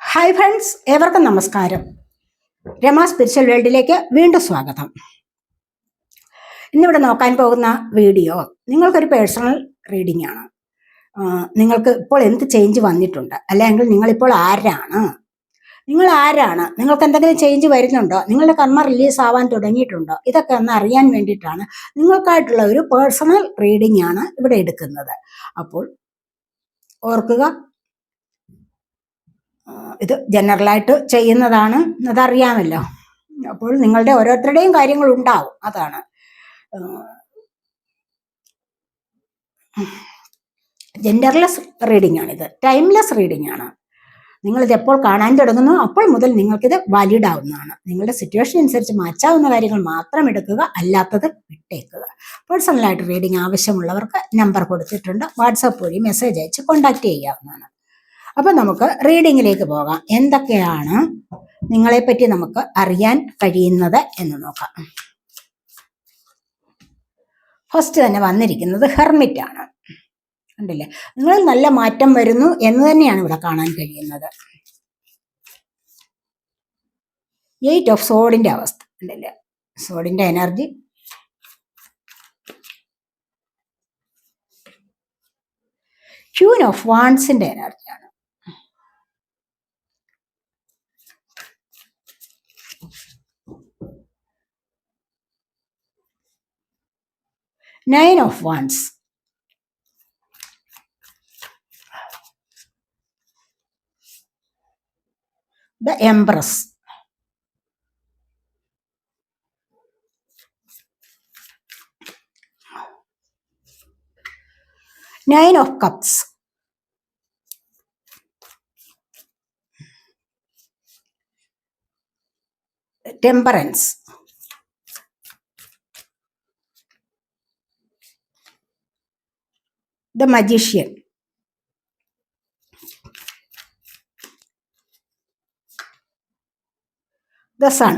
Hi friends ഏവർക്കും നമസ്കാരം. Rama spiritual വേൾഡിലേക്ക് വീണ്ടും സ്വാഗതം. ഇന്നിവിടെ നോക്കാൻ പോകുന്ന വീഡിയോ നിങ്ങൾക്കൊരു പേഴ്സണൽ റീഡിംഗ് ആണ്. നിങ്ങൾക്ക് ഇപ്പോൾ എന്ത് ചേഞ്ച് വന്നിട്ടുണ്ട്? അല്ലെങ്കിൽ നിങ്ങളിപ്പോൾ ആരാണ്? നിങ്ങൾ ആരാണ്? നിങ്ങൾക്ക് എന്തെങ്കിലും ചേഞ്ച് വരുന്നുണ്ടോ? നിങ്ങളുടെ കർമ്മ റിലീസ് ആവാൻ തുടങ്ങിയിട്ടുണ്ടോ? ഇതൊക്കെ ഒന്ന് അറിയാൻ വേണ്ടിയിട്ടാണ് നിങ്ങൾക്കായിട്ടുള്ള ഒരു പേഴ്സണൽ റീഡിംഗ് ആണ് ഇവിടെ എടുക്കുന്നത്. അപ്പോൾ ഓർക്കുക ഇത് ജനറലായിട്ട് ചെയ്യുന്നതാണ് അതറിയാമല്ലോ അപ്പോൾ നിങ്ങളുടെ ഓരോരുത്തരുടെയും കാര്യങ്ങൾ ഉണ്ടാവും അതാണ് ജെൻഡർലെസ് റീഡിംഗ് ആണിത്. ടൈംലെസ് റീഡിംഗ് ആണ്. നിങ്ങളിത് എപ്പോൾ കാണാൻ തുടങ്ങുന്നു അപ്പോൾ മുതൽ നിങ്ങൾക്കിത് വാലിഡ് ആവുന്നതാണ്. നിങ്ങളുടെ സിറ്റുവേഷൻ അനുസരിച്ച് മാറ്റാവുന്ന കാര്യങ്ങൾ മാത്രം എടുക്കുക അല്ലാത്തത് വിട്ടേക്കുക. പേഴ്സണലായിട്ട് റീഡിംഗ് ആവശ്യമുള്ളവർക്ക് നമ്പർ കൊടുത്തിട്ടുണ്ട്. വാട്സാപ്പ് വഴി മെസ്സേജ് അയച്ച് കോൺടാക്ട് ചെയ്യാവുന്നതാണ്. അപ്പൊ നമുക്ക് റീഡിങ്ങിലേക്ക് പോകാം. എന്തൊക്കെയാണ് നിങ്ങളെപ്പറ്റി നമുക്ക് അറിയാൻ കഴിയുന്നത് എന്ന് നോക്കാം. ഫസ്റ്റ് തന്നെ വന്നിരിക്കുന്നത് ഹെർമിറ്റ് ആണ്. ഉണ്ടല്ലേ നിങ്ങൾ നല്ല മാറ്റം വരുന്നു എന്ന് തന്നെയാണ് ഇവിടെ കാണാൻ കഴിയുന്നത്. എയ്റ്റ് ഓഫ് സോഡിന്റെ അവസ്ഥ. ഉണ്ടല്ലേ സോഡിന്റെ എനർജി ക്യൂൻ ഓഫ് വാൺസിന്റെ എനർജിയാണ് Nine of Wands. The Empress. Nine of Cups. Temperance. The magician. The sun.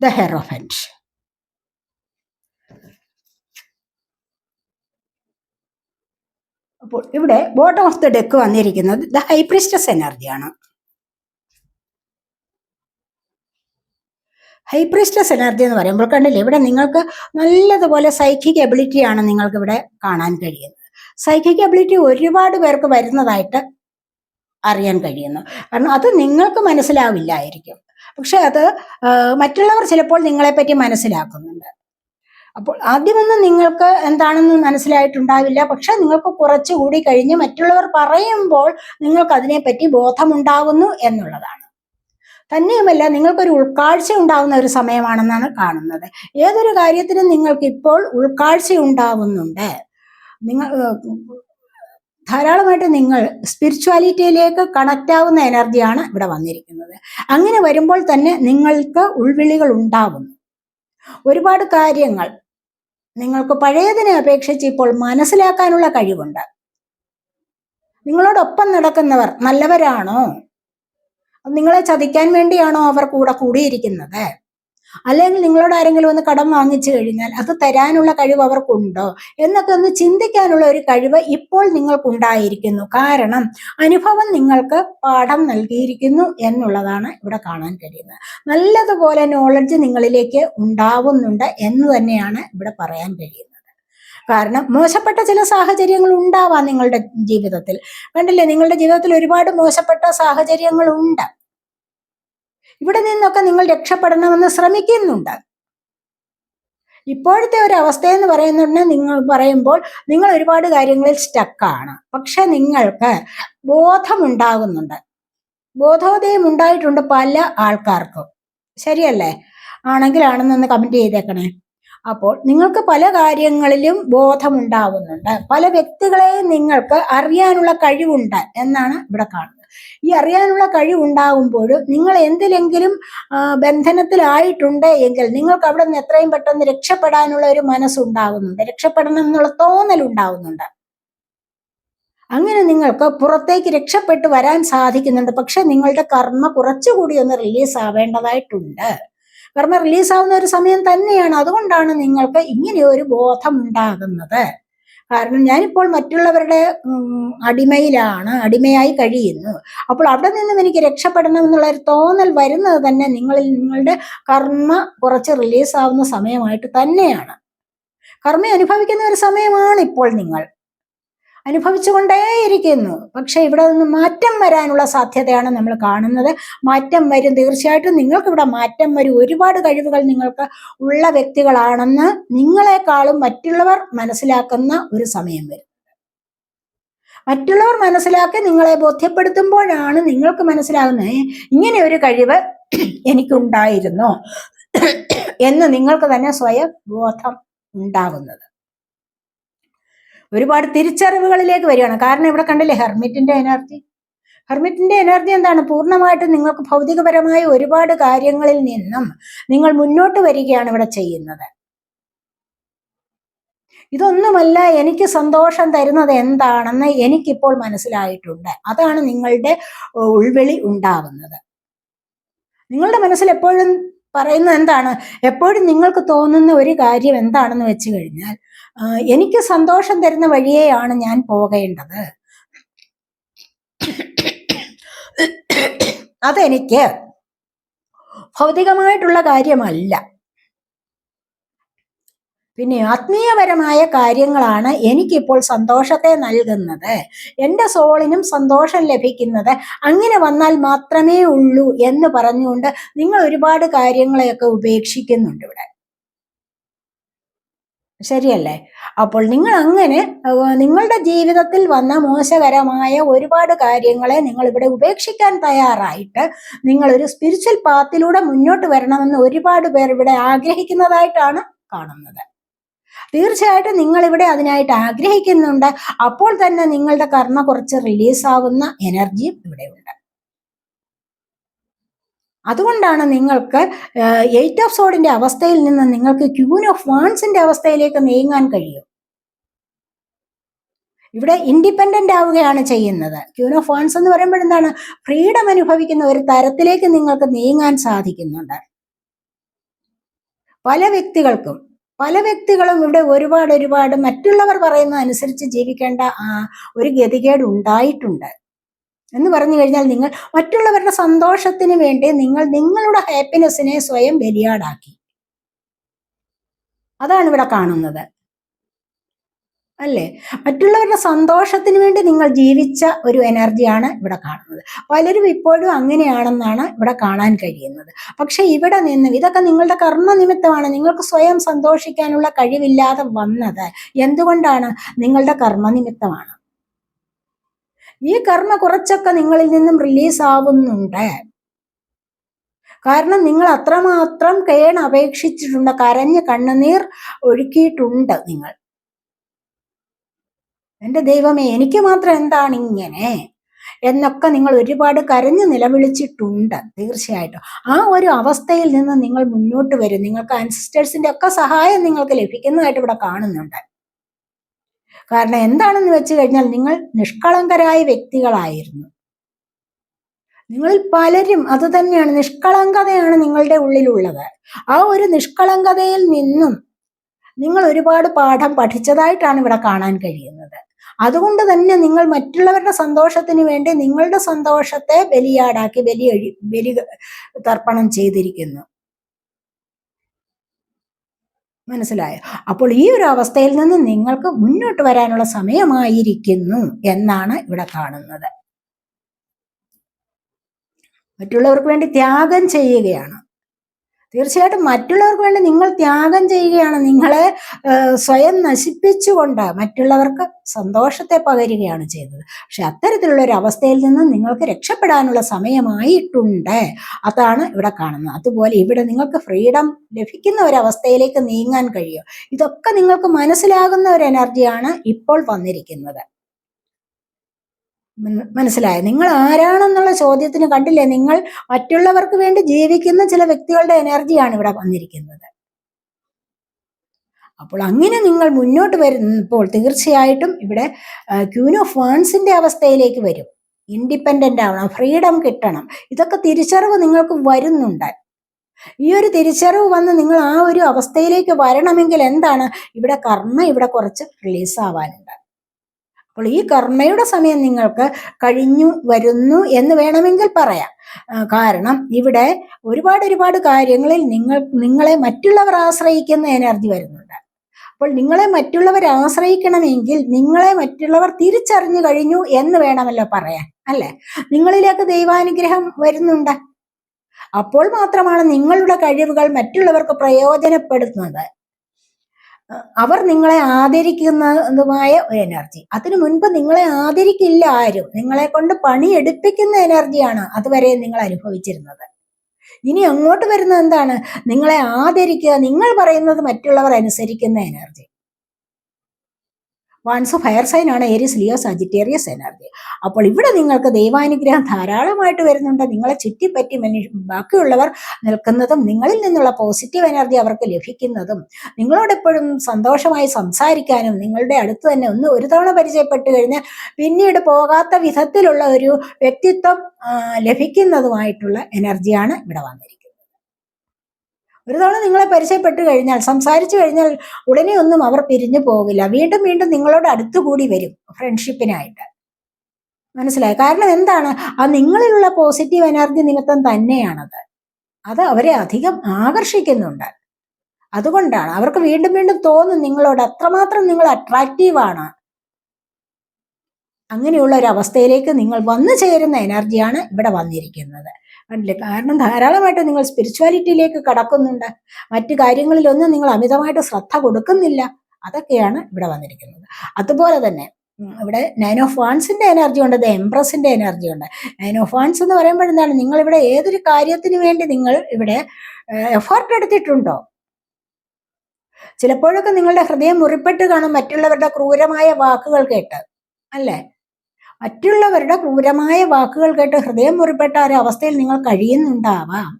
The hierophant. അപ്പോൾ ഇവിടെ ബോട്ടം ഓഫ് ദ ഡെക്ക് വന്നിരിക്കുന്നത് ദ ഹൈപ്രിസ്റ്റസ് എനർജിയാണ് ഹൈപ്രിസ്റ്റസ് എനർജി എന്ന് പറയുമ്പോൾ കണ്ടില്ലേ ഇവിടെ നിങ്ങൾക്ക് നല്ലതുപോലെ സൈക്കിക് എബിലിറ്റിയാണ് നിങ്ങൾക്ക് ഇവിടെ കാണാൻ കഴിയുന്നത്. സൈക്കിക് എബിലിറ്റി ഒരുപാട് പേർക്ക് വരുന്നതായിട്ട് അറിയാൻ കഴിയുന്നു. കാരണം അത് നിങ്ങൾക്ക് മനസ്സിലാവില്ലായിരിക്കും. പക്ഷെ അത് മറ്റുള്ളവർ ചിലപ്പോൾ നിങ്ങളെപ്പറ്റി മനസ്സിലാക്കുന്നുണ്ട്. അപ്പോൾ ആദ്യമൊന്നും നിങ്ങൾക്ക് എന്താണെന്ന് മനസ്സിലായിട്ടുണ്ടാവില്ല. പക്ഷെ നിങ്ങൾക്ക് കുറച്ചുകൂടി കഴിഞ്ഞ് മറ്റുള്ളവർ പറയുമ്പോൾ നിങ്ങൾക്ക് അതിനെപ്പറ്റി ബോധമുണ്ടാവുന്നു എന്നുള്ളതാണ്. തന്നെയുമല്ല നിങ്ങൾക്കൊരു ഉൾക്കാഴ്ച ഉണ്ടാവുന്ന ഒരു സമയമാണെന്നാണ് കാണുന്നത്. ഏതൊരു കാര്യത്തിനും നിങ്ങൾക്ക് ഇപ്പോൾ ഉൾക്കാഴ്ച ഉണ്ടാവുന്നുണ്ട്. നിങ്ങൾ ധാരാളമായിട്ട് നിങ്ങൾ സ്പിരിച്വാലിറ്റിയിലേക്ക് കണക്റ്റ് ആവുന്ന എനർജിയാണ് ഇവിടെ വന്നിരിക്കുന്നത്. അങ്ങനെ വരുമ്പോൾ തന്നെ നിങ്ങൾക്ക് ഉൾവിളികൾ ഉണ്ടാവുന്നു. ഒരുപാട് കാര്യങ്ങൾ നിങ്ങൾക്ക് പഴയതിനെ അപേക്ഷിച്ച് ഇപ്പോൾ മനസ്സിലാക്കാനുള്ള കഴിവുണ്ട്. നിങ്ങളോടൊപ്പം നടക്കുന്നവർ നല്ലവരാണോ? നിങ്ങളെ ചതിക്കാൻ വേണ്ടിയാണോ അവർ കൂടെ കൂടിയിരിക്കുന്നത്? അല്ലെങ്കിൽ നിങ്ങളോട് ആരെങ്കിലും ഒന്ന് കടം വാങ്ങിച്ചു കഴിഞ്ഞാൽ അത് തരാനുള്ള കഴിവ് അവർക്കുണ്ടോ? എന്നൊക്കെ ഒന്ന് ചിന്തിക്കാനുള്ള ഒരു കഴിവ് ഇപ്പോൾ നിങ്ങൾക്കുണ്ടായിരിക്കുന്നു കാരണം അനുഭവം നിങ്ങൾക്ക് പാഠം നൽകിയിരിക്കുന്നു എന്നുള്ളതാണ് ഇവിടെ കാണാൻ കഴിയുന്നത്. നല്ലതുപോലെ നോളജ് നിങ്ങളിലേക്ക് ഉണ്ടാവുന്നുണ്ട് എന്ന് തന്നെയാണ് ഇവിടെ പറയാൻ കഴിയുന്നത്. കാരണം മോശപ്പെട്ട ചില സാഹചര്യങ്ങൾ ഉണ്ടാവാം നിങ്ങളുടെ ജീവിതത്തിൽ. കണ്ടില്ലേ? നിങ്ങളുടെ ജീവിതത്തിൽ ഒരുപാട് മോശപ്പെട്ട സാഹചര്യങ്ങൾ ഉണ്ട്. ഇവിടെ നിന്നൊക്കെ നിങ്ങൾ രക്ഷപ്പെടണമെന്ന് ശ്രമിക്കുന്നുണ്ട്. ഇപ്പോഴത്തെ ഒരു അവസ്ഥ എന്ന് പറയുന്നുണ്ട് നിങ്ങൾ പറയുമ്പോൾ നിങ്ങൾ ഒരുപാട് കാര്യങ്ങളിൽ സ്റ്റക്കാണ് പക്ഷെ നിങ്ങൾക്ക് ബോധമുണ്ടാകുന്നുണ്ട്. ബോധോദയം ഉണ്ടായിട്ടുണ്ട് പല ആൾക്കാർക്കും. ശരിയല്ലേ? ആണെങ്കിലാണെന്ന് ആണെന്നൊന്ന് കമന്റ് ചെയ്തേക്കണേ. അപ്പോൾ നിങ്ങൾക്ക് പല കാര്യങ്ങളിലും ബോധമുണ്ടാവുന്നുണ്ട്. പല വ്യക്തികളെയും നിങ്ങൾക്ക് അറിയാനുള്ള കഴിവുണ്ട് എന്നാണ് ഇവിടെ കാണുന്നത്. ഈ അറിയാനുള്ള കഴിവുണ്ടാകുമ്പോൾ നിങ്ങൾ എന്തിലെങ്കിലും ബന്ധനത്തിലായിട്ടുണ്ട് എങ്കിൽ നിങ്ങൾക്ക് അവിടെ നിന്ന് എത്രയും പെട്ടെന്ന് രക്ഷപ്പെടാനുള്ള ഒരു മനസ്സുണ്ടാകുന്നുണ്ട് രക്ഷപ്പെടണം എന്നുള്ള തോന്നൽ ഉണ്ടാകുന്നുണ്ട് അങ്ങനെ നിങ്ങൾക്ക് പുറത്തേക്ക് രക്ഷപ്പെട്ട് വരാൻ സാധിക്കുന്നുണ്ട്. പക്ഷെ നിങ്ങളുടെ കർമ്മ കുറച്ചുകൂടി ഒന്ന് റിലീസ് ആവേണ്ടതായിട്ടുണ്ട്. കർമ്മ റിലീസാവുന്ന ഒരു സമയം തന്നെയാണ്. അതുകൊണ്ടാണ് നിങ്ങൾക്ക് ഇങ്ങനെ ഒരു ബോധം ഉണ്ടാകുന്നത് കാരണം ഞാനിപ്പോൾ മറ്റുള്ളവരുടെ അടിമയിലാണ് അടിമയായി കഴിയുന്നു. അപ്പോൾ അവിടെ നിന്നും എനിക്ക് രക്ഷപ്പെടണം എന്നുള്ള ഒരു തോന്നൽ വരുന്നത് തന്നെ നിങ്ങളിൽ നിങ്ങളുടെ കർമ്മ കുറച്ച് റിലീസാവുന്ന സമയമായിട്ട് തന്നെയാണ്. കർമ്മ അനുഭവിക്കുന്ന ഒരു സമയമാണ് ഇപ്പോൾ നിങ്ങൾ. അനുഭവിച്ചുകൊണ്ടേയിരിക്കുന്നു. പക്ഷെ ഇവിടെ നിന്ന് മാറ്റം വരാനുള്ള സാധ്യതയാണ് നമ്മൾ കാണുന്നത്. മാറ്റം വരും. തീർച്ചയായിട്ടും നിങ്ങൾക്ക് ഇവിടെ മാറ്റം വരും. ഒരുപാട് കഴിവുകൾ നിങ്ങൾക്ക് ഉള്ള വ്യക്തികളാണെന്ന് നിങ്ങളെക്കാളും മറ്റുള്ളവർ മനസ്സിലാക്കുന്ന ഒരു സമയം വരും. മറ്റുള്ളവർ മനസ്സിലാക്കി നിങ്ങളെ ബോധ്യപ്പെടുത്തുമ്പോഴാണ് നിങ്ങൾക്ക് മനസ്സിലാകുന്നത് "ഏ, ഇങ്ങനെ ഒരു കഴിവ് എനിക്കുണ്ടായിരുന്നോ? എന്ന് നിങ്ങൾക്ക് തന്നെ സ്വയം ബോധം ഉണ്ടാകുന്നത്. ഒരുപാട് തിരിച്ചറിവുകളിലേക്ക് വരികയാണ്. കാരണം ഇവിടെ കണ്ടില്ലേ ഹെർമിറ്റിന്റെ എനർജി. ഹെർമിറ്റിന്റെ എനർജി എന്താണ്? പൂർണമായിട്ടും നിങ്ങൾക്ക് ഭൗതികപരമായ ഒരുപാട് കാര്യങ്ങളിൽ നിന്നും നിങ്ങൾ മുന്നോട്ട് വരികയാണ് ഇവിടെ ചെയ്യുന്നത്. ഇതൊന്നുമല്ല എനിക്ക് സന്തോഷം തരുന്നത് എന്താണെന്ന് എനിക്കിപ്പോൾ മനസ്സിലായിട്ടുണ്ട്. അതാണ് നിങ്ങളുടെ ഉൾവിളി ഉണ്ടാകുന്നത് നിങ്ങളുടെ മനസ്സിൽ എപ്പോഴും പറയുന്നത് എന്താണ്? എപ്പോഴും നിങ്ങൾക്ക് തോന്നുന്ന ഒരു കാര്യം എന്താണെന്ന് വെച്ച് കഴിഞ്ഞാൽ എനിക്ക് സന്തോഷം തരുന്ന വഴിയെയാണ് ഞാൻ പോകേണ്ടത്. അതെനിക്ക് ഭൗതികമായിട്ടുള്ള കാര്യമല്ല. പിന്നെ ആത്മീയപരമായ കാര്യങ്ങളാണ് എനിക്കിപ്പോൾ സന്തോഷത്തെ നൽകുന്നത്. എന്റെ സോളിനും സന്തോഷം ലഭിക്കുന്നത് അങ്ങനെ വന്നാൽ മാത്രമേ ഉള്ളൂ എന്ന് പറഞ്ഞുകൊണ്ട് നിങ്ങൾ ഒരുപാട് കാര്യങ്ങളെയൊക്കെ ഉപേക്ഷിക്കുന്നുണ്ട് ഇവിടെ. ശരിയല്ലേ? അപ്പോൾ നിങ്ങൾ അങ്ങനെ നിങ്ങളുടെ ജീവിതത്തിൽ വന്ന മോശകരമായ ഒരുപാട് കാര്യങ്ങളെ നിങ്ങൾ ഇവിടെ ഉപേക്ഷിക്കാൻ തയ്യാറായിട്ട് നിങ്ങൾ ഒരു സ്പിരിച്വൽ പാത്തിലൂടെ മുന്നോട്ട് വരണമെന്ന് ഒരുപാട് പേർ ഇവിടെ ആഗ്രഹിക്കുന്നതായിട്ടാണ് കാണുന്നത്. തീർച്ചയായിട്ടും നിങ്ങൾ ഇവിടെ അതിനായിട്ട് ആഗ്രഹിക്കുന്നുണ്ട്. അപ്പോൾ തന്നെ നിങ്ങളുടെ കർമ്മ കുറച്ച് റിലീസാവുന്ന എനർജിയും ഇവിടെ ഉണ്ട് അതുകൊണ്ടാണ് നിങ്ങൾക്ക് എയ്റ്റ് ഓഫ് സോഡിന്റെ അവസ്ഥയിൽ നിന്ന് നിങ്ങൾക്ക് ക്യൂൻ ഓഫ് വാൺസിന്റെ അവസ്ഥയിലേക്ക് നീങ്ങാൻ കഴിയും. ഇവിടെ ഇൻഡിപെൻഡന്റ് ആവുകയാണ് ചെയ്യുന്നത്. ക്യൂൻ ഓഫ് വാൺസ് എന്ന് പറയുമ്പോൾ എന്താണ്? ഫ്രീഡം അനുഭവിക്കുന്ന ഒരു തരത്തിലേക്ക് നിങ്ങൾക്ക് നീങ്ങാൻ സാധിക്കുന്നുണ്ട്. പല വ്യക്തികൾക്കും പല വ്യക്തികളും ഇവിടെ ഒരുപാട് ഒരുപാട് മറ്റുള്ളവർ പറയുന്ന അനുസരിച്ച് ജീവിക്കേണ്ട ഒരു ഗതികേട് ഉണ്ടായിട്ടുണ്ട്. എന്ന് പറഞ്ഞു കഴിഞ്ഞാൽ നിങ്ങൾ മറ്റുള്ളവരുടെ സന്തോഷത്തിന് വേണ്ടി നിങ്ങൾ നിങ്ങളുടെ ഹാപ്പിനെസ്സിനെ സ്വയം ബലിയാടാക്കി. അതാണ് ഇവിടെ കാണുന്നത്. അല്ലേ? മറ്റുള്ളവരുടെ സന്തോഷത്തിന് വേണ്ടി നിങ്ങൾ ജീവിച്ച ഒരു എനർജിയാണ് ഇവിടെ കാണുന്നത്. പലരും ഇപ്പോഴും അങ്ങനെയാണെന്നാണ് ഇവിടെ കാണാൻ കഴിയുന്നത്. പക്ഷെ ഇവിടെ നിന്ന് ഇതൊക്കെ നിങ്ങളുടെ കർമ്മ നിമിത്തമാണ് നിങ്ങൾക്ക് സ്വയം സന്തോഷിക്കാനുള്ള കഴിവില്ലാതെ വന്നത്. എന്തുകൊണ്ടാണ്? നിങ്ങളുടെ കർമ്മ നിമിത്തമാണ് ഈ കർമ്മ കുറച്ചൊക്കെ നിങ്ങളിൽ നിന്നും റിലീസ് ആവുന്നുണ്ട്. കാരണം നിങ്ങൾ അത്രമാത്രം കേൺ അപേക്ഷിച്ചിട്ടുണ്ട് കരഞ്ഞ് കണ്ണുനീർ ഒഴുക്കിയിട്ടുണ്ട് നിങ്ങൾ. എന്റെ ദൈവമേ എനിക്ക് മാത്രം എന്താണ് ഇങ്ങനെ? എന്നൊക്കെ നിങ്ങൾ ഒരുപാട് കരഞ്ഞു നിലവിളിച്ചിട്ടുണ്ട് തീർച്ചയായിട്ടും. ആ ഒരു അവസ്ഥയിൽ നിന്ന് നിങ്ങൾ മുന്നോട്ട് വരും. നിങ്ങൾക്ക് അൻസിസ്റ്റേഴ്സിന്റെ ഒക്കെ സഹായം നിങ്ങൾക്ക് ലഭിക്കുന്നതായിട്ട് ഇവിടെ കാണുന്നുണ്ട്. കാരണം എന്താണെന്ന് വെച്ച് കഴിഞ്ഞാൽ നിങ്ങൾ നിഷ്കളങ്കരായ വ്യക്തികളായിരുന്നു. നിങ്ങളിൽ പലരും അത് തന്നെയാണ്. നിഷ്കളങ്കതയാണ് നിങ്ങളുടെ ഉള്ളിലുള്ളത്. ആ ഒരു നിഷ്കളങ്കതയിൽ നിന്നും നിങ്ങൾ ഒരുപാട് പാഠം പഠിച്ചതായിട്ടാണ് ഇവിടെ കാണാൻ കഴിയുന്നത്. അതുകൊണ്ട് തന്നെ നിങ്ങൾ മറ്റുള്ളവരുടെ സന്തോഷത്തിന് വേണ്ടി നിങ്ങളുടെ സന്തോഷത്തെ ബലിയാടാക്കി ബലി ബലി തർപ്പണം ചെയ്തിരിക്കുന്നു. മനസ്സിലായോ? അപ്പോൾ ഈ ഒരു അവസ്ഥയിൽ നിന്ന് നിങ്ങൾക്ക് മുന്നോട്ട് വരാനുള്ള സമയമായിരിക്കുന്നു എന്നാണ് ഇവിടെ കാണുന്നത്. മറ്റുള്ളവർക്ക് വേണ്ടി ത്യാഗം ചെയ്യുകയാണ്. തീർച്ചയായിട്ടും മറ്റുള്ളവർക്ക് വേണ്ടി നിങ്ങൾ ത്യാഗം ചെയ്യുകയാണ്. നിങ്ങളെ സ്വയം നശിപ്പിച്ചുകൊണ്ട് മറ്റുള്ളവർക്ക് സന്തോഷത്തെ പകരുകയാണ് ചെയ്തത്. പക്ഷെ അത്തരത്തിലുള്ള ഒരു അവസ്ഥയിൽ നിന്ന് നിങ്ങൾക്ക് രക്ഷപ്പെടാനുള്ള സമയമായിട്ടുണ്ട്. അതാണ് ഇവിടെ കാണുന്നത്. അതുപോലെ ഇവിടെ നിങ്ങൾക്ക് ഫ്രീഡം ലഭിക്കുന്ന ഒരു അവസ്ഥയിലേക്ക് നീങ്ങാൻ കഴിയും. ഇതൊക്കെ നിങ്ങൾക്ക് മനസ്സിലാകുന്ന ഒരു എനർജിയാണ് ഇപ്പോൾ വന്നിരിക്കുന്നത്. മനസ്സിലായോ? നിങ്ങൾ ആരാണെന്നുള്ള ചോദ്യത്തിന് കണ്ടില്ലേ? നിങ്ങൾ മറ്റുള്ളവർക്ക് വേണ്ടി ജീവിക്കുന്ന ചില വ്യക്തികളുടെ എനർജിയാണ് ഇവിടെ വന്നിരിക്കുന്നത്. അപ്പോൾ അങ്ങനെ നിങ്ങൾ മുന്നോട്ട് വരുമ്പോൾ തീർച്ചയായിട്ടും ഇവിടെ ക്യൂൻ ഓഫ് വേൺസിന്റെ അവസ്ഥയിലേക്ക് വരും. ഇൻഡിപെൻഡന്റ് ആവണം ഫ്രീഡം കിട്ടണം. ഇതൊക്കെ തിരിച്ചറിവ് നിങ്ങൾക്ക് വരുന്നുണ്ട്. ഈ ഒരു തിരിച്ചറിവ് വന്ന് നിങ്ങൾ ആ ഒരു അവസ്ഥയിലേക്ക് വരണമെങ്കിൽ എന്താണ്? ഇവിടെ കർമ്മ ഇവിടെ കുറച്ച് റിലീസ് ആവാനുണ്ട്. അപ്പോൾ ഈ കർമ്മയുടെ സമയം നിങ്ങൾക്ക് കഴിഞ്ഞു വരുന്നു എന്ന് വേണമെങ്കിൽ പറയാം. കാരണം ഇവിടെ ഒരുപാട് ഒരുപാട് കാര്യങ്ങളിൽ നിങ്ങൾ നിങ്ങളെ മറ്റുള്ളവർ ആശ്രയിക്കുന്ന എനർജി വരുന്നുണ്ട്. അപ്പോൾ നിങ്ങളെ മറ്റുള്ളവർ ആശ്രയിക്കണമെങ്കിൽ നിങ്ങളെ മറ്റുള്ളവർ തിരിച്ചറിഞ്ഞു കഴിഞ്ഞു എന്ന് വേണമല്ലോ പറയാൻ അല്ലെ? നിങ്ങളിലേക്ക് ദൈവാനുഗ്രഹം വരുന്നുണ്ട്. അപ്പോൾ മാത്രമാണ് നിങ്ങളുടെ കഴിവുകൾ മറ്റുള്ളവർക്ക് പ്രയോജനപ്പെടുത്തുന്നത് അവർ നിങ്ങളെ ആദരിക്കുന്നതുമായ ഒരു എനർജി. അതിനു മുൻപ് നിങ്ങളെ ആദരിക്കില്ല ആരും. നിങ്ങളെ കൊണ്ട് പണി എടുപ്പിക്കുന്ന എനർജിയാണ് അതുവരെ നിങ്ങൾ അനുഭവിച്ചിരുന്നത്. ഇനി അങ്ങോട്ട് വരുന്നത് എന്താണ്? നിങ്ങളെ ആദരിക്കുക നിങ്ങൾ പറയുന്നത് മറ്റുള്ളവർ അനുസരിക്കുന്ന എനർജി. വൺസ് ഫയർ സൈൻ ആണ് ഏരിയസ് ലിയോ സജിറ്റേറിയസ് എനർജി അപ്പോൾ ഇവിടെ നിങ്ങൾക്ക് ദൈവാനുഗ്രഹം ധാരാളമായിട്ട് വരുന്നുണ്ട്. നിങ്ങളെ ചുറ്റിപ്പറ്റി മനുഷ്യ ബാക്കിയുള്ളവർ നിൽക്കുന്നതും നിങ്ങളിൽ നിന്നുള്ള പോസിറ്റീവ് എനർജി അവർക്ക് ലഭിക്കുന്നതും. നിങ്ങളോടെപ്പോഴും സന്തോഷമായി സംസാരിക്കാനും നിങ്ങളുടെ അടുത്ത് തന്നെ ഒന്ന് ഒരു തവണ പരിചയപ്പെട്ട് കഴിഞ്ഞാൽ പിന്നീട് പോകാത്ത വിധത്തിലുള്ള ഒരു വ്യക്തിത്വം ലഭിക്കുന്നതുമായിട്ടുള്ള എനർജിയാണ് ഇവിടെ വന്നിരിക്കുന്നത്. ഒരു തവണ നിങ്ങളെ പരിചയപ്പെട്ടു കഴിഞ്ഞാൽ സംസാരിച്ചു കഴിഞ്ഞാൽ ഉടനെ ഒന്നും അവർ പിരിഞ്ഞു പോകില്ല. വീണ്ടും വീണ്ടും നിങ്ങളോട് അടുത്തുകൂടി വരും ഫ്രണ്ട്ഷിപ്പിനായിട്ട്. മനസ്സിലായി? കാരണം എന്താണ്? ആ നിങ്ങളിലുള്ള പോസിറ്റീവ് എനർജി നിമിത്തം തന്നെയാണത്. അത് അവരെ അധികം ആകർഷിക്കുന്നുണ്ട്. അതുകൊണ്ടാണ് അവർക്ക് വീണ്ടും വീണ്ടും തോന്നും നിങ്ങളോട് അത്രമാത്രം നിങ്ങൾ അട്രാക്റ്റീവാണ് അങ്ങനെയുള്ള ഒരു അവസ്ഥയിലേക്ക് നിങ്ങൾ വന്നു ചേരുന്ന എനർജിയാണ് ഇവിടെ വന്നിരിക്കുന്നത്. കണ്ടില്ലേ? കാരണം ധാരാളമായിട്ട് നിങ്ങൾ സ്പിരിച്വാലിറ്റിയിലേക്ക് കടക്കുന്നുണ്ട്. മറ്റു കാര്യങ്ങളിലൊന്നും നിങ്ങൾ അമിതമായിട്ട് ശ്രദ്ധ കൊടുക്കുന്നില്ല. അതൊക്കെയാണ് ഇവിടെ വന്നിരിക്കുന്നത്. അതുപോലെ തന്നെ ഇവിടെ നയൻ ഓഫ് എനർജി ഉണ്ട്. എംപ്രസിന്റെ എനർജി ഉണ്ട്. നയൻ ഓഫ് എന്ന് പറയുമ്പോൾ എന്താണ്? നിങ്ങൾ ഇവിടെ ഏതൊരു കാര്യത്തിന് വേണ്ടി നിങ്ങൾ ഇവിടെ എഫേർട്ട് എടുത്തിട്ടുണ്ടോ? ചിലപ്പോഴൊക്കെ നിങ്ങളുടെ ഹൃദയം മുറിപ്പെട്ട് കാണും മറ്റുള്ളവരുടെ ക്രൂരമായ വാക്കുകൾ കേട്ട്. അല്ലേ? മറ്റുള്ളവരുടെ ക്രൂരമായ വാക്കുകൾ കേട്ട് ഹൃദയം മുറിപ്പെട്ട ഒരു അവസ്ഥയിൽ നിങ്ങൾ കഴിയുന്നുണ്ടാവാം.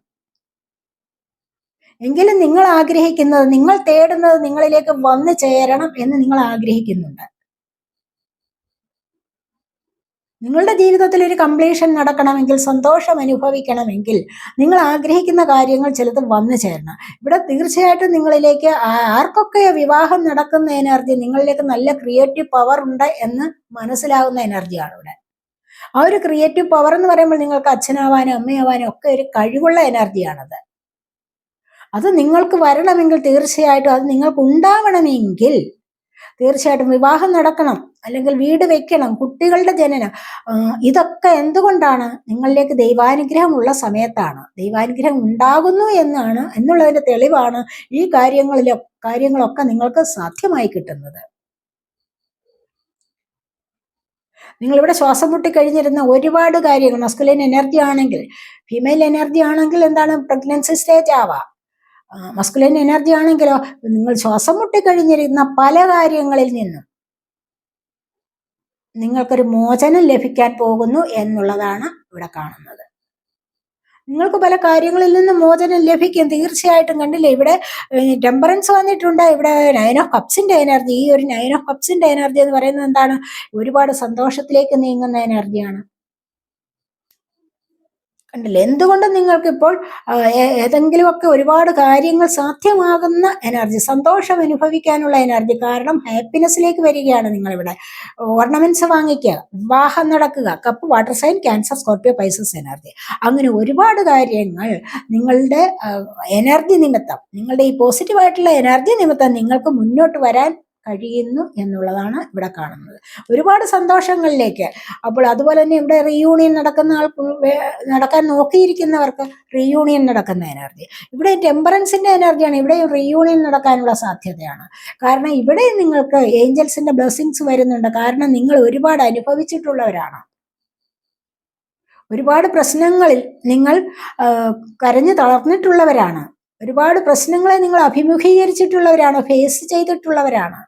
എങ്കിലും നിങ്ങൾ ആഗ്രഹിക്കുന്നത് നിങ്ങൾ തേടുന്നത് നിങ്ങളിലേക്ക് വന്നു ചേരണം എന്ന് നിങ്ങൾ ആഗ്രഹിക്കുന്നുണ്ട്. നിങ്ങളുടെ ജീവിതത്തിൽ ഒരു കംപ്ലീഷൻ നടക്കണമെങ്കിൽ സന്തോഷം അനുഭവിക്കണമെങ്കിൽ നിങ്ങൾ ആഗ്രഹിക്കുന്ന കാര്യങ്ങൾ ചിലത് വന്നു ചേരണം. ഇവിടെ തീർച്ചയായിട്ടും നിങ്ങളിലേക്ക് ആർക്കൊക്കെ വിവാഹം നടക്കുന്ന എനർജി നിങ്ങളിലേക്ക് നല്ല ക്രിയേറ്റീവ് പവർ ഉണ്ട് എന്ന് മനസ്സിലാകുന്ന എനർജിയാണ് ഇവിടെ. ആ ഒരു ക്രിയേറ്റീവ് പവർ എന്ന് പറയുമ്പോൾ നിങ്ങൾക്ക് അച്ഛനാവാനും അമ്മയാവാനും ഒക്കെ ഒരു കഴിവുള്ള എനർജിയാണത് അത് നിങ്ങൾക്ക് വരണമെങ്കിൽ തീർച്ചയായിട്ടും അത് നിങ്ങൾക്ക് ഉണ്ടാവണമെങ്കിൽ തീർച്ചയായിട്ടും വിവാഹം നടക്കണം. അല്ലെങ്കിൽ വീട് വെക്കണം കുട്ടികളുടെ ജനനം. ഇതൊക്കെ എന്തുകൊണ്ടാണ്? നിങ്ങളിലേക്ക് ദൈവാനുഗ്രഹം ഉള്ള സമയത്താണ്. ദൈവാനുഗ്രഹം ഉണ്ടാകുന്നു എന്നാണ് എന്നുള്ളതിന്റെ തെളിവാണ് ഈ കാര്യങ്ങളിലെ കാര്യങ്ങളൊക്കെ നിങ്ങൾക്ക് സാധ്യമായി കിട്ടുന്നത്. നിങ്ങളിവിടെ ശ്വാസം മുട്ടി കഴിഞ്ഞിരുന്ന ഒരുപാട് കാര്യങ്ങൾ മസ്കുലിൻ എനർജി ആണെങ്കിൽ ഫീമെയിൽ എനർജി ആണെങ്കിൽ എന്താണ്? പ്രഗ്നൻസി സ്റ്റേജ് ആവാം. മസ്കുലിൻ എനർജി ആണെങ്കിലോ നിങ്ങൾ ശ്വാസം മുട്ടി കഴിഞ്ഞിരുന്ന പല കാര്യങ്ങളിൽ നിന്നും നിങ്ങൾക്കൊരു മോചനം ലഭിക്കാൻ പോകുന്നു എന്നുള്ളതാണ് ഇവിടെ കാണുന്നത്. നിങ്ങൾക്ക് പല കാര്യങ്ങളിൽ നിന്ന് മോചനം ലഭിക്കും. തീർച്ചയായിട്ടും കണ്ടില്ലേ ഇവിടെ ടെമ്പറൻസ് വന്നിട്ടുണ്ട്. ഇവിടെ നയൻ ഓഫ് കപ്സിന്റെ എനർജി ഈ ഒരു നയൻ ഓഫ് കപ്സിന്റെ എനർജി എന്ന് പറയുന്നത് എന്താണ്? ഒരുപാട് സന്തോഷത്തിലേക്ക് നീങ്ങുന്ന എനർജിയാണ് കണ്ടില്ലേ? എന്തുകൊണ്ടും നിങ്ങൾക്ക് ഇപ്പോൾ ഏതെങ്കിലുമൊക്കെ ഒരുപാട് കാര്യങ്ങൾ സാധ്യമാകുന്ന എനർജി സന്തോഷം അനുഭവിക്കാനുള്ള എനർജി കാരണം ഹാപ്പിനെസ്സിലേക്ക് വരികയാണ് നിങ്ങളിവിടെ. ഓർണമെന്റ്സ് വാങ്ങിക്കുക വിവാഹം നടക്കുക cup water sign Cancer Scorpio Pisces energy. അങ്ങനെ ഒരുപാട് കാര്യങ്ങൾ നിങ്ങളുടെ എനർജി നിമിത്തം നിങ്ങളുടെ ഈ പോസിറ്റീവായിട്ടുള്ള എനർജി നിമിത്തം നിങ്ങൾക്ക് മുന്നോട്ട് വരാൻ കഴിയുന്നു എന്നുള്ളതാണ് ഇവിടെ കാണുന്നത്. ഒരുപാട് സന്തോഷങ്ങളിലേക്ക്. അപ്പോൾ അതുപോലെ തന്നെ ഇവിടെ റീയൂണിയൻ നടക്കുന്ന ആൾ നടക്കാൻ നോക്കിയിരിക്കുന്നവർക്ക് റീയൂണിയൻ നടക്കുന്ന എനർജി ഇവിടെ ടെമ്പറൻസിന്റെ എനർജിയാണ് ഇവിടെ റീയൂണിയൻ നടക്കാനുള്ള സാധ്യതയാണ്. കാരണം ഇവിടെ നിങ്ങൾക്ക് ഏഞ്ചൽസിന്റെ ബ്ലെസ്സിങ്സ് വരുന്നുണ്ട്. കാരണം നിങ്ങൾ ഒരുപാട് അനുഭവിച്ചിട്ടുള്ളവരാണ്. ഒരുപാട് പ്രശ്നങ്ങളിൽ നിങ്ങൾ കരഞ്ഞു തളർന്നിട്ടുള്ളവരാണ്. ഒരുപാട് പ്രശ്നങ്ങളെ നിങ്ങൾ അഭിമുഖീകരിച്ചിട്ടുള്ളവരാണ്. ഫേസ് ചെയ്തിട്ടുള്ളവരാണ്.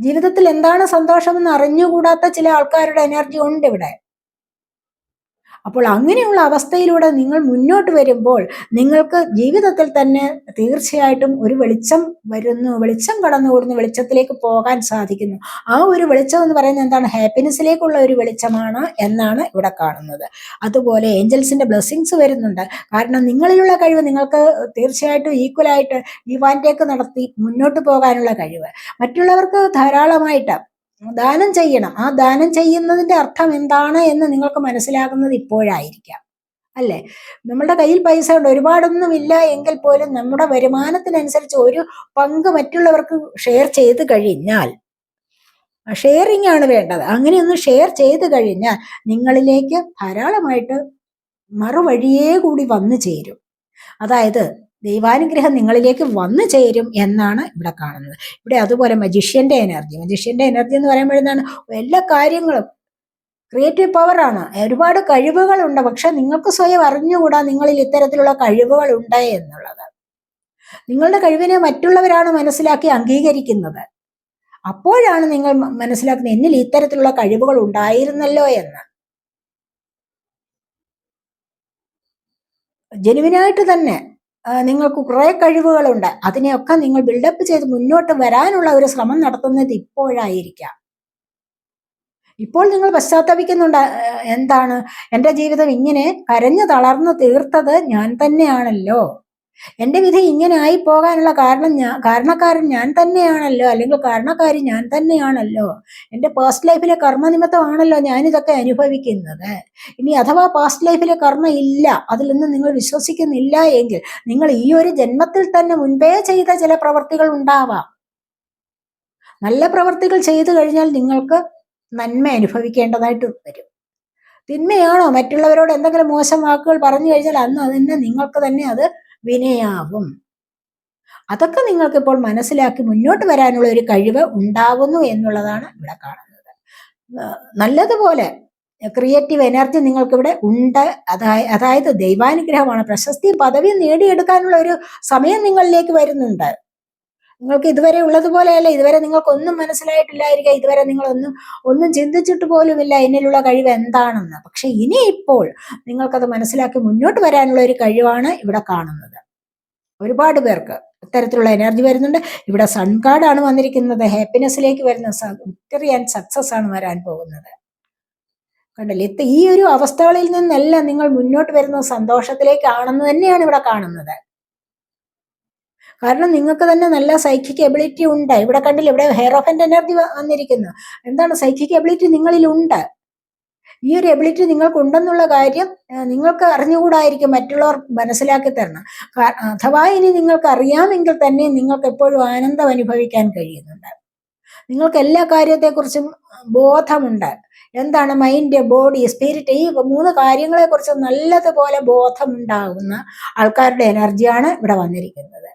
ജീവിതത്തിൽ എന്താണ് സന്തോഷം എന്ന് അറിഞ്ഞുകൂടാത്ത ചില ആൾക്കാരുടെ എനർജി ഉണ്ട് ഇവിടെ. അപ്പോൾ അങ്ങനെയുള്ള അവസ്ഥയിലൂടെ നിങ്ങൾ മുന്നോട്ട് വരുമ്പോൾ നിങ്ങൾക്ക് ജീവിതത്തിൽ തന്നെ തീർച്ചയായിട്ടും ഒരു വെളിച്ചം വരുന്നു വെളിച്ചം കടന്നു കൂടുന്നു വെളിച്ചത്തിലേക്ക് പോകാൻ സാധിക്കുന്നു. ആ ഒരു വെളിച്ചം എന്ന് പറയുന്നത് എന്താണ്? ഹാപ്പിനെസ്സിലേക്കുള്ള ഒരു വെളിച്ചമാണ് എന്നാണ് ഇവിടെ കാണുന്നത്. അതുപോലെ ഏഞ്ചൽസിന്റെ ബ്ലെസ്സിങ്സ് വരുന്നുണ്ട്. കാരണം നിങ്ങളിലുള്ള കഴിവ് നിങ്ങൾക്ക് തീർച്ചയായിട്ടും ഈക്വലായിട്ട് ഈവാന്റേക്ക് നടത്തി മുന്നോട്ട് പോകാനുള്ള കഴിവ്. മറ്റുള്ളവർക്ക് ധാരാളമായിട്ട് ദാനം ചെയ്യണം. ആ ദാനം ചെയ്യുന്നതിന്റെ അർത്ഥം എന്താണ് എന്ന് നിങ്ങൾക്ക് മനസ്സിലാകുന്നത് ഇപ്പോഴായിരിക്കാം. അല്ലേ? നമ്മുടെ കയ്യിൽ പൈസ ഉണ്ട്. ഒരുപാടൊന്നുമില്ല എങ്കിൽ പോലും നമ്മുടെ വരുമാനത്തിനനുസരിച്ച് ഒരു പങ്ക് മറ്റുള്ളവർക്ക് ഷെയർ ചെയ്ത് കഴിഞ്ഞാൽ ഷെയറിംഗ് ആണ് വേണ്ടത്. അങ്ങനെയൊന്ന് ഷെയർ ചെയ്ത് കഴിഞ്ഞാൽ നിങ്ങളിലേക്ക് ധാരാളമായിട്ട് മറുവഴിയേ കൂടി വന്നു ചേരും. അതായത് ദൈവാനുഗ്രഹം നിങ്ങളിലേക്ക് വന്നു ചേരും എന്നാണ് ഇവിടെ കാണുന്നത്. ഇവിടെ അതുപോലെ മജിഷ്യന്റെ എനർജി മജിഷ്യന്റെ എനർജി എന്ന് പറയുമ്പോഴെന്താണ്? എല്ലാ കാര്യങ്ങളും ക്രിയേറ്റീവ് പവറാണ് ഒരുപാട് കഴിവുകളുണ്ട്. പക്ഷെ നിങ്ങൾക്ക് സ്വയം അറിഞ്ഞുകൂടാ നിങ്ങളിൽ ഇത്തരത്തിലുള്ള കഴിവുകൾ ഉണ്ട് എന്നുള്ളത്. നിങ്ങളുടെ കഴിവിനെ മറ്റുള്ളവരാണ് മനസ്സിലാക്കി അംഗീകരിക്കുന്നത്. അപ്പോഴാണ് നിങ്ങൾ മനസ്സിലാക്കുന്നത് എന്നിൽ ഇത്തരത്തിലുള്ള കഴിവുകൾ ഉണ്ടായിരുന്നല്ലോ എന്ന്. ജനുവിനായിട്ട് തന്നെ നിങ്ങൾക്ക് കുറേ കഴിവുകളുണ്ട്. അതിനെയൊക്കെ നിങ്ങൾ ബിൽഡപ്പ് ചെയ്ത് മുന്നോട്ട് വരാനുള്ള ഒരു ശ്രമം നടത്തുന്നത് ഇപ്പോഴായിരിക്കാം. ഇപ്പോൾ നിങ്ങൾ പശ്ചാത്തപിക്കുന്നുണ്ട് എന്താണ്? എന്റെ ജീവിതം ഇങ്ങനെ കരഞ്ഞു തളർന്നു തീർത്തത് ഞാൻ തന്നെയാണല്ലോ. എന്റെ വിധി ഇങ്ങനെ ആയി പോകാനുള്ള കാരണം ഞാൻ കാരണക്കാരൻ ഞാൻ തന്നെയാണല്ലോ അല്ലെങ്കിൽ കാരണക്കാരി ഞാൻ തന്നെയാണല്ലോ. എന്റെ പാസ്റ്റ് ലൈഫിലെ കർമ്മനിമിത്തമാണല്ലോ ഞാനിതൊക്കെ അനുഭവിക്കുന്നത്. ഇനി അഥവാ പാസ്റ്റ് ലൈഫിലെ കർമ്മ ഇല്ല അതിലൊന്നും നിങ്ങൾ വിശ്വസിക്കുന്നില്ല എങ്കിൽ നിങ്ങൾ ഈ ഒരു ജന്മത്തിൽ തന്നെ മുൻപേ ചെയ്ത ചില പ്രവർത്തികൾ ഉണ്ടാവാം. നല്ല പ്രവർത്തികൾ ചെയ്തു കഴിഞ്ഞാൽ നിങ്ങൾക്ക് നന്മ അനുഭവിക്കേണ്ടതായിട്ട് വരും. തിന്മയാണോ? മറ്റുള്ളവരോട് എന്തെങ്കിലും മോശം വാക്കുകൾ പറഞ്ഞു കഴിഞ്ഞാൽ അന്ന് അതിനെ നിങ്ങൾക്ക് തന്നെ അത് വിനയാവും. അതൊക്കെ നിങ്ങൾക്ക് ഇപ്പോൾ മനസ്സിലാക്കി മുന്നോട്ട് വരാനുള്ള ഒരു കഴിവ് ഉണ്ടാവുന്നു എന്നുള്ളതാണ് ഇവിടെ കാണുന്നത്. നല്ലതുപോലെ ക്രിയേറ്റീവ് എനർജി നിങ്ങൾക്കിവിടെ ഉണ്ട്. അതായത് അതായത് ദൈവാനുഗ്രഹമാണ്. പ്രശസ്തി പദവി നേടിയെടുക്കാനുള്ള ഒരു സമയം നിങ്ങളിലേക്ക് വരുന്നുണ്ട്. നിങ്ങൾക്ക് ഇതുവരെ ഉള്ളതുപോലെയല്ല. ഇതുവരെ നിങ്ങൾക്കൊന്നും മനസ്സിലായിട്ടില്ലായിരിക്കാം. ഇതുവരെ നിങ്ങളൊന്നും ഒന്നും ചിന്തിച്ചിട്ട് പോലുമില്ല എന്നിലുള്ള കഴിവ് എന്താണെന്ന്. പക്ഷെ ഇനി ഇപ്പോൾ നിങ്ങൾക്കത് മനസ്സിലാക്കി മുന്നോട്ട് വരാനുള്ള ഒരു കഴിവാണ് ഇവിടെ കാണുന്നത്. ഒരുപാട് പേർക്ക് ഇത്തരത്തിലുള്ള എനർജി വരുന്നുണ്ട്. ഇവിടെ സൺ കാർഡാണ് വന്നിരിക്കുന്നത്. ഹാപ്പിനെസ്സിലേക്ക് വരുന്ന വിക്ടറി ആൻഡ് സക്സസ് ആണ് വരാൻ പോകുന്നത്. കണ്ടല്ലേ? ഈ ഒരു അവസ്ഥകളിൽ നിന്നല്ല നിങ്ങൾ മുന്നോട്ട് വരുന്ന സന്തോഷത്തിലേക്കാണെന്ന് തന്നെയാണ് ഇവിടെ കാണുന്നത്. കാരണം നിങ്ങൾക്ക് തന്നെ നല്ല സൈക്കിക് എബിലിറ്റി ഉണ്ട്. ഇവിടെ കണ്ടില്ല ഇവിടെ ഹെയർ ഓഫ് ആൻഡ് എനർജി വന്നിരിക്കുന്നു. എന്താണ് സൈക്കിക് എബിലിറ്റി നിങ്ങളിൽ ഉണ്ട്? ഈ ഒരു എബിലിറ്റി നിങ്ങൾക്കുണ്ടെന്നുള്ള കാര്യം നിങ്ങൾക്ക് അറിഞ്ഞുകൂടായിരിക്കും മറ്റുള്ളവർ മനസ്സിലാക്കി തരണം. അഥവാ ഇനി നിങ്ങൾക്ക് അറിയാമെങ്കിൽ തന്നെ നിങ്ങൾക്ക് എപ്പോഴും ആനന്ദം അനുഭവിക്കാൻ കഴിയുന്നുണ്ട്. നിങ്ങൾക്ക് എല്ലാ കാര്യത്തെക്കുറിച്ചും ബോധമുണ്ട്. എന്താണ് മൈൻഡ് ബോഡി സ്പിരിറ്റ് ഈ മൂന്ന് കാര്യങ്ങളെക്കുറിച്ച് നല്ലതുപോലെ ബോധമുണ്ടാകുന്ന ആൾക്കാരുടെ എനർജിയാണ് ഇവിടെ വന്നിരിക്കുന്നത്.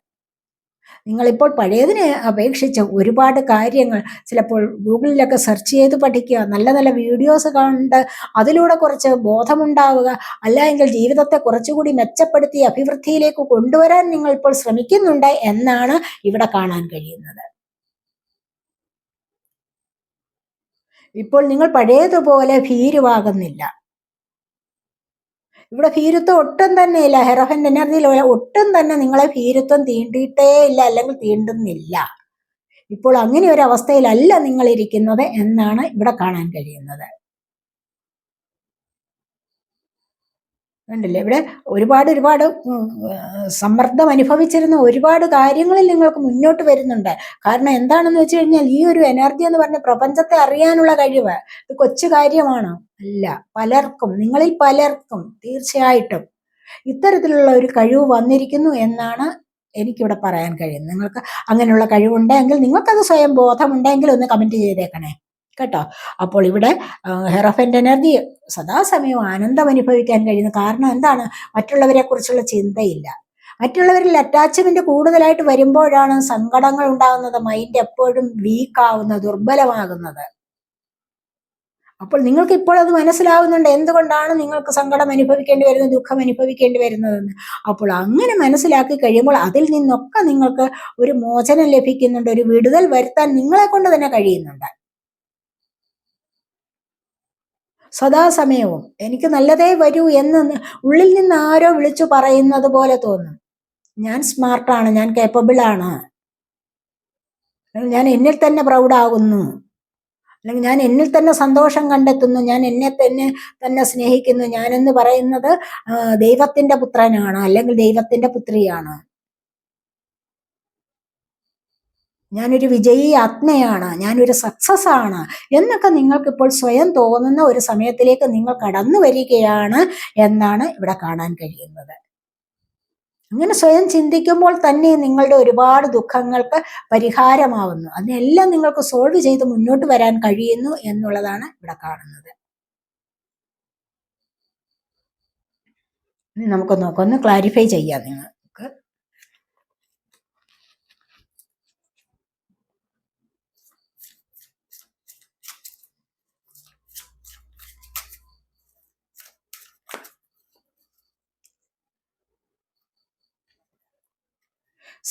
നിങ്ങളിപ്പോൾ പഴയതിനെ അപേക്ഷിച്ച് ഒരുപാട് കാര്യങ്ങൾ ചിലപ്പോൾ ഗൂഗിളിലൊക്കെ സെർച്ച് ചെയ്ത് പഠിക്കുക നല്ല നല്ല വീഡിയോസ് കണ്ട് അതിലൂടെ കുറച്ച് ബോധമുണ്ടാവുക അല്ലെങ്കിൽ ജീവിതത്തെ കുറച്ചുകൂടി മെച്ചപ്പെടുത്തി അഭിവൃദ്ധിയിലേക്ക് കൊണ്ടുവരാൻ നിങ്ങൾ ഇപ്പോൾ ശ്രമിക്കുന്നുണ്ട് എന്നാണ് ഇവിടെ കാണാൻ കഴിയുന്നത്. ഇപ്പോൾ നിങ്ങൾ പഴയതുപോലെ ഭീരുവാകുന്നില്ല. ഇവിടെ ഭീരുത്വം ഒട്ടും തന്നെ ഇല്ല. ഹെറോഹന്റെ എനർജിയിൽ ഒട്ടും തന്നെ നിങ്ങളെ ഭീരുത്വം തീണ്ടിയിട്ടേ ഇല്ല അല്ലെങ്കിൽ തീണ്ടുന്നില്ല. ഇപ്പോൾ അങ്ങനെ ഒരു അവസ്ഥയിലല്ല നിങ്ങളിരിക്കുന്നത് എന്നാണ് ഇവിടെ കാണാൻ കഴിയുന്നത്. കണ്ടില്ലേ? ഇവിടെ ഒരുപാട് ഒരുപാട് സമ്മർദ്ദം അനുഭവിച്ചിരുന്ന ഒരുപാട് കാര്യങ്ങളിൽ നിങ്ങൾക്ക് മുന്നോട്ട് വരുന്നുണ്ട്. കാരണം എന്താണെന്ന് വെച്ച് കഴിഞ്ഞാൽ ഈ ഒരു എനർജി എന്ന് പറഞ്ഞ പ്രപഞ്ചത്തെ അറിയാനുള്ള കഴിവ് ഇത് കൊച്ചു കാര്യമാണ്. അല്ല പലർക്കും നിങ്ങളിൽ പലർക്കും തീർച്ചയായിട്ടും ഇത്തരത്തിലുള്ള ഒരു കഴിവ് വന്നിരിക്കുന്നു എന്നാണ് എനിക്കിവിടെ പറയാൻ കഴിയുന്നത്. നിങ്ങൾക്ക് അങ്ങനെയുള്ള കഴിവുണ്ടെങ്കിൽ നിങ്ങൾക്കത് സ്വയം ബോധമുണ്ടെങ്കിൽ ഒന്ന് കമന്റ് ചെയ്തേക്കണേ. കേട്ടോ? അപ്പോൾ ഇവിടെ ഹെറോഫന്റെ എനർജി സദാസമയവും ആനന്ദം അനുഭവിക്കാൻ കഴിയുന്ന കാരണം എന്താണ്? മറ്റുള്ളവരെ കുറിച്ചുള്ള ചിന്തയില്ല. മറ്റുള്ളവരിൽ അറ്റാച്ച്മെന്റ് കൂടുതലായിട്ട് വരുമ്പോഴാണ് സങ്കടങ്ങൾ ഉണ്ടാകുന്നത് മൈൻഡ് എപ്പോഴും വീക്ക് ആവുന്നത് ദുർബലമാകുന്നത്. അപ്പോൾ നിങ്ങൾക്ക് ഇപ്പോൾ അത് മനസ്സിലാവുന്നുണ്ട്. എന്തുകൊണ്ടാണ് നിങ്ങൾക്ക് സങ്കടം അനുഭവിക്കേണ്ടി വരുന്നത് ദുഃഖം അനുഭവിക്കേണ്ടി വരുന്നതെന്ന്? അപ്പോൾ അങ്ങനെ മനസ്സിലാക്കി കഴിയുമ്പോൾ അതിൽ നിന്നൊക്കെ നിങ്ങൾക്ക് ഒരു മോചനം ലഭിക്കുന്നുണ്ട് ഒരു വിടുതൽ വരുത്താൻ നിങ്ങളെ കൊണ്ട് തന്നെ കഴിയുന്നുണ്ട്. സദാസമയവും എനിക്ക് നല്ലതേ വരൂ എന്ന് ഉള്ളിൽ നിന്ന് ആരോ വിളിച്ചു പറയുന്നത് പോലെ തോന്നും. ഞാൻ സ്മാർട്ടാണ് ഞാൻ കേപ്പബിളാണ് ഞാൻ എന്നിൽ തന്നെ പ്രൗഡാകുന്നു അല്ലെങ്കിൽ ഞാൻ എന്നിൽ തന്നെ സന്തോഷം കണ്ടെത്തുന്നു ഞാൻ എന്നെ തന്നെ തന്നെ സ്നേഹിക്കുന്നു. ഞാനെന്ന് പറയുന്നത് ദൈവത്തിന്റെ പുത്രനാണ് അല്ലെങ്കിൽ ദൈവത്തിന്റെ പുത്രിയാണ്. ഞാനൊരു വിജയി ആത്മയാണ് ഞാനൊരു സക്സസ് ആണ് എന്നൊക്കെ നിങ്ങൾക്ക് ഇപ്പോൾ സ്വയം തോന്നുന്ന ഒരു സമയത്തിലേക്ക് നിങ്ങൾ കടന്നു വരികയാണ് എന്നാണ് ഇവിടെ കാണാൻ കഴിയുന്നത്. അങ്ങനെ സ്വയം ചിന്തിക്കുമ്പോൾ തന്നെ നിങ്ങളുടെ ഒരുപാട് ദുഃഖങ്ങൾക്ക് പരിഹാരമാവുന്നു. അതിനെല്ലാം നിങ്ങൾക്ക് സോൾവ് ചെയ്ത് മുന്നോട്ട് വരാൻ കഴിയുന്നു എന്നുള്ളതാണ് ഇവിടെ കാണുന്നത്. നമുക്ക് നോക്കാം. ഒന്ന് ക്ലാരിഫൈ ചെയ്യാം നിങ്ങൾക്ക്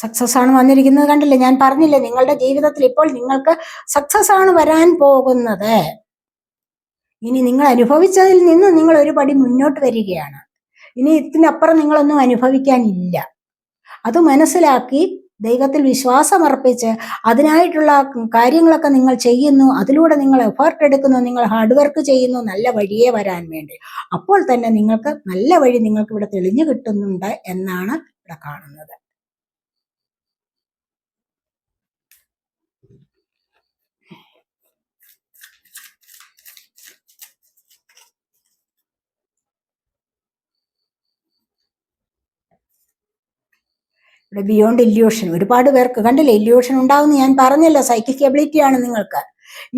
സക്സസ് ആണ് വന്നിരിക്കുന്നത് കണ്ടില്ലേ? ഞാൻ പറഞ്ഞില്ലേ നിങ്ങളുടെ ജീവിതത്തിൽ ഇപ്പോൾ നിങ്ങൾക്ക് സക്സസ് ആണ് വരാൻ പോകുന്നത്. ഇനി നിങ്ങൾ അനുഭവിച്ചതിൽ നിന്ന് നിങ്ങൾ ഒരു പടി മുന്നോട്ട് വരികയാണ്. ഇനി ഇതിനപ്പുറം നിങ്ങളൊന്നും അനുഭവിക്കാനില്ല അത് മനസ്സിലാക്കി ദൈവത്തിൽ വിശ്വാസമർപ്പിച്ച് അതിനായിട്ടുള്ള കാര്യങ്ങളൊക്കെ നിങ്ങൾ ചെയ്യുന്നു അതിലൂടെ നിങ്ങൾ എഫേർട്ട് എടുക്കുന്നു നിങ്ങൾ ഹാർഡ് വർക്ക് ചെയ്യുന്നു നല്ല വഴിയെ വരാൻ വേണ്ടി. അപ്പോൾ തന്നെ നിങ്ങൾക്ക് നല്ല വഴി നിങ്ങൾക്ക് ഇവിടെ തെളിഞ്ഞു കിട്ടുന്നുണ്ട് എന്നാണ് ഇവിടെ കാണുന്നത്. ഇവിടെ ബിയോണ്ട് ഇല്യൂഷൻ ഒരുപാട് പേർക്ക് കണ്ടില്ലേ ഇല്യൂഷൻ ഉണ്ടാവുമെന്ന് ഞാൻ പറഞ്ഞല്ലോ സൈക്കിക് എബിലിറ്റി ആണ് നിങ്ങൾക്ക്.